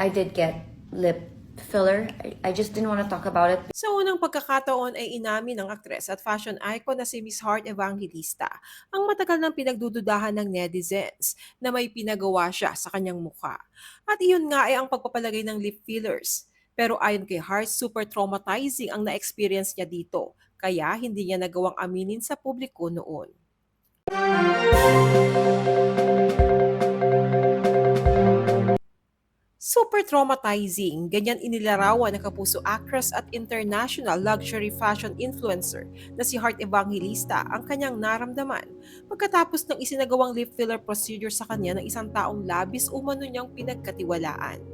I did get lip filler. I, just didn't want to talk about it Sa unang pagkakataon ay inamin ng aktres at fashion icon na si Miss Heart Evangelista ang matagal nang pinagdududahan ng netizens na may pinagawa siya sa kanyang mukha. At iyon nga ay ang pagpapalagay ng lip fillers. Pero ayon kay Heart, super traumatizing ang na-experience niya dito. Kaya hindi niya nagawang aminin sa publiko noon. Super traumatizing, ganyan inilarawan ng kapuso actress at international luxury fashion influencer na si Heart Evangelista ang kanyang naramdaman pagkatapos ng isinagawang lip filler procedure sa kanya ng isang taong labis umano niyang pinagkatiwalaan.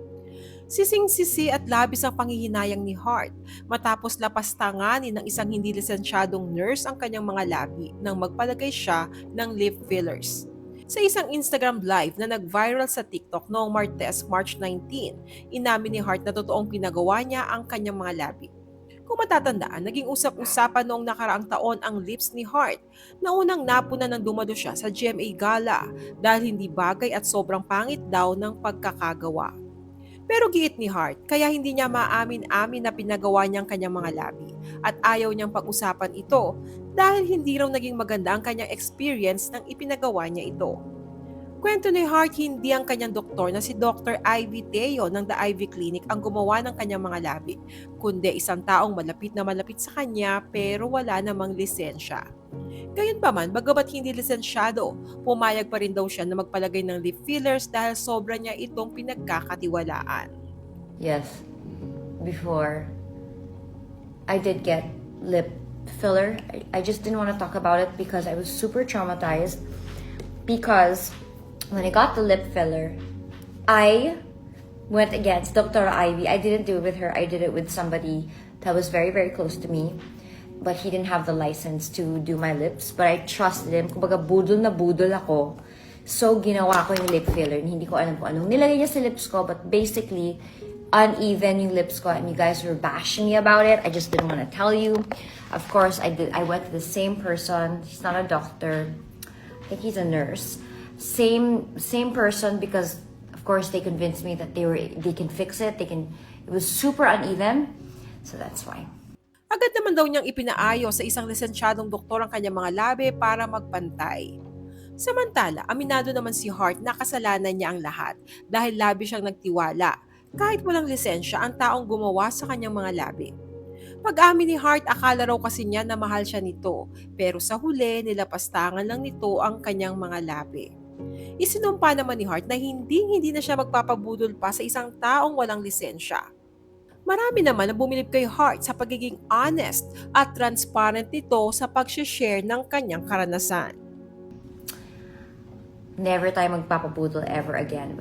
Sising-sisi at labis ang panghihinayang ni Hart matapos lapastanganin ng isang hindi lisensyadong nurse ang kanyang mga labi nang magpalagay siya ng lip fillers. Sa isang Instagram live na nag-viral sa TikTok noong Martes, March 19, inamin ni Hart na totoong pinagawa niya ang kanyang mga labi. Kung matatandaan, naging usap-usapan noong nakaraang taon ang lips ni Hart na unang napuna nang dumalo siya sa GMA Gala dahil hindi bagay at sobrang pangit daw ng pagkakagawa. Pero giit ni Hart, kaya hindi niya maamin-amin na pinagawa niyang kanyang mga labi at ayaw niyang pag-usapan ito dahil hindi raw naging maganda ang kanyang experience nang ipinagawa niya ito. Kwento ni Hart, hindi ang kanyang doktor na si Dr. Ivy Teo ng The Ivy Clinic ang gumawa ng kanyang mga labi, kundi isang taong malapit na malapit sa kanya pero wala namang lisensya. Gayunpaman, bagamat hindi lisensyado, pumayag pa rin daw siya na magpalagay ng lip fillers dahil sobra niya itong pinagkakatiwalaan. Yes, before I did get lip filler. I, I just didn't want to talk about it because I was super traumatized. Because when I got the lip filler, I went against Dr. Ivy. I didn't do it with her, I did it with somebody that was very, very close to me. But he didn't have the license to do my lips. But I trusted him. Kumbaga, budol na budol ako. So, ginawa ko yung lip filler. Hindi ko alam kung anong nilagay niya sa lips ko. But basically, uneven yung lips ko. And you guys were bashing me about it. I just didn't want to tell you. Of course, I did. I went to the same person. He's not a doctor. I think he's a nurse. Same same person because of course they convinced me that they were they can fix it. They can. It was super uneven, so that's why. Agad naman daw niyang ipinaayo sa isang lisensyadong doktor ang kanyang mga labi para magpantay. Samantala, aminado naman si Hart na kasalanan niya ang lahat dahil labi siyang nagtiwala kahit walang lisensya ang taong gumawa sa kanyang mga labi. Pag-amin ni Hart, akala raw kasi niya na mahal siya nito, pero sa huli, nilapastangan lang nito ang kanyang mga labi. Isinumpa naman ni Hart na hindi hindi na siya magpapabudol pa sa isang taong walang lisensya. Marami naman ang bumilib kay Hart sa pagiging honest at transparent nito sa pag-share ng kanyang karanasan. Never tayo magpapabudol ever again.